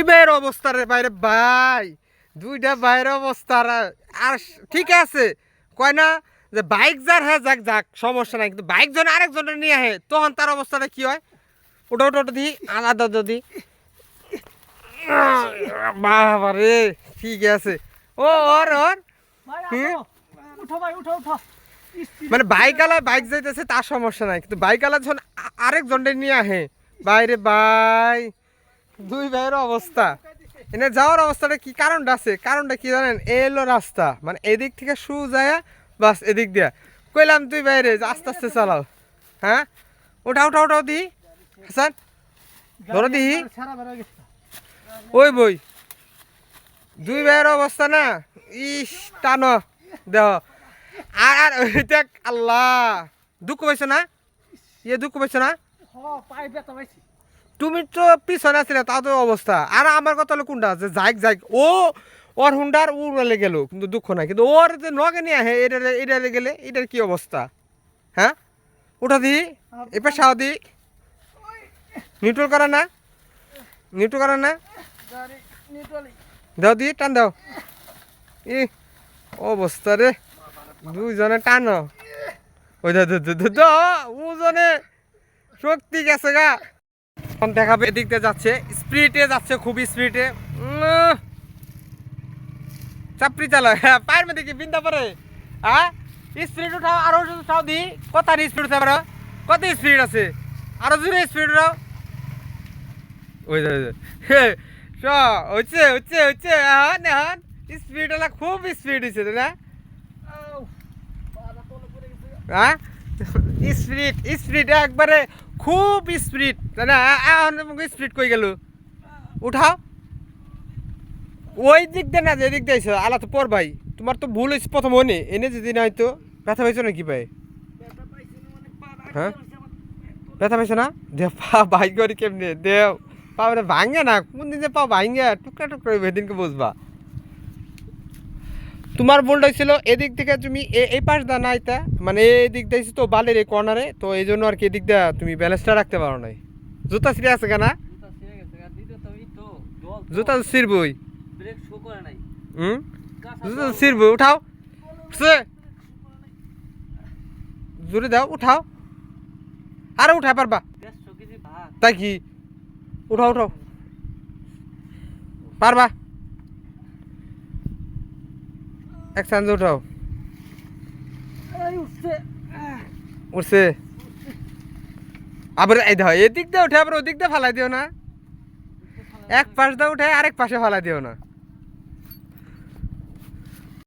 দুই ভাইয়ের অবস্থা রে বাইরে ভাই। দুইটা ভাইয়ের অবস্থা আর- ঠিক আছে কয় না যে বাইক যার হ্যাঁ যাক যাক সমস্যা নাই। কিন্তু বাইক জন আরেকজনের নিয়ে আহে তখন তার অবস্থাটা কি হয়? ওটা ওটা ওটা দিই আলাদা যদি। বাবা রে ঠিক আছে। ও ওর ওর। মানে বাইক আলায় বাইক যাইতেছে তার সমস্যা নাই। কিন্তু বাইক আলা যখন আরেকজনের নিয়ে আহে বাইরে বাই দুই ভাইয়ের অবস্থা। এনে যাওয়ার অবস্থাটা কি কারণটা আছে? কারণটা কি জানেন? এলো রাস্তা। মানে এদিক থেকে শু যায়, বাস এদিক দিয়া। কইলাম তুই বাইরে আস্তে আস্তে চালাও। হ্যাঁ? ওঠা ওঠা ওঠাও, দি। হাসান, ধরো গেছে ওই বই। দুই ভাইয়ের অবস্থা না? ইস, টানো। দেহ। আর আর দেখ, আল্লাহ। দুঃখ পাইছো না? ইয়ে দুঃখ পাইছো না? তুমি তো পিছনে আছিলে, তাও তো অবস্থা। আর আমার কথা হলো কোনটা? যে যাইক যাইক। ও, ওর হুন্ডার উড়ালে গেল, কিন্তু দুঃখ নাই। কিন্তু ওর যে নগে নিয়ে আহে এটা এটারে গেলে, এটার কি অবস্থা? হ্যাঁ? উঠা দি এবার সাও দি। নিউট্রাল করা না? নিউট্রাল করা না? দাও দি, টান দাও। ই, অবস্থা রে। দুইজনে টানো। ওই দা উজনে শক্তি গেছে গা। দেখাবে এদিক দিয়ে যাচ্ছে। স্পিডে যাচ্ছে খুব স্পিডে। চাপড়ি চালা হ্যাঁ পায়ের মধ্যে কি বিন্দা পরে হ্যাঁ? স্পিড উঠাও, আরও উঠাও দি। কত স্পিড উঠা পারো কত স্পিড আছে? আরও জোরে স্পিড উঠাও। ওই হচ্ছে হচ্ছে হচ্ছে। এখন এখন। স্পিড হলা খুব স্পিড হচ্ছে তাই না? হ্যাঁ? স্পিড স্পিড একবারে খুব স্পিড। না স্পিড কই গেল? উঠাও। ওই দিক দিয়ে না, যে দিক দিয়েছ আলা তো পর ভাই। তোমার তো ভুল হয়েছে প্রথম হয়নি, এনে যদি নাই তো ব্যথা পাইছো নাকি ভাই? হ্যাঁ? ব্যথা পাইছো না? দে, পা ভাই করি কেমনে? দেও। পা মানে ভাঙে না কোন দিন যে পা ভাঙে, টুকরা টুকরা হইবে, এদিনকে বুঝবা। তোমার ভুলটা ছিল এদিক থেকে তুমি এই পাশ দা না এটা মানে এই দিক দিয়েছি তো বালের এই কর্নারে তো এই জন্য আর কি এদিক দা তুমি ব্যালেন্সটা রাখতে পারো নাই। জুতা ছিঁড়ে আছে কেনা? জুতা তো। জুতা ছিঁড়বই। হুম? তো ছিঁড়বই উঠাও। জোরে দাও উঠাও। আরে উঠাই পারবা। তাই কি? উঠাও উঠাও। পারবা। এক চান্স উঠাও। উঠছে। আবার এই দাও এদিক দিয়ে উঠে আবার ওদিক দিয়ে ফালাই দিও না। এক পাশ দিয়ে উঠে আরেক পাশে ফালাই দিও না।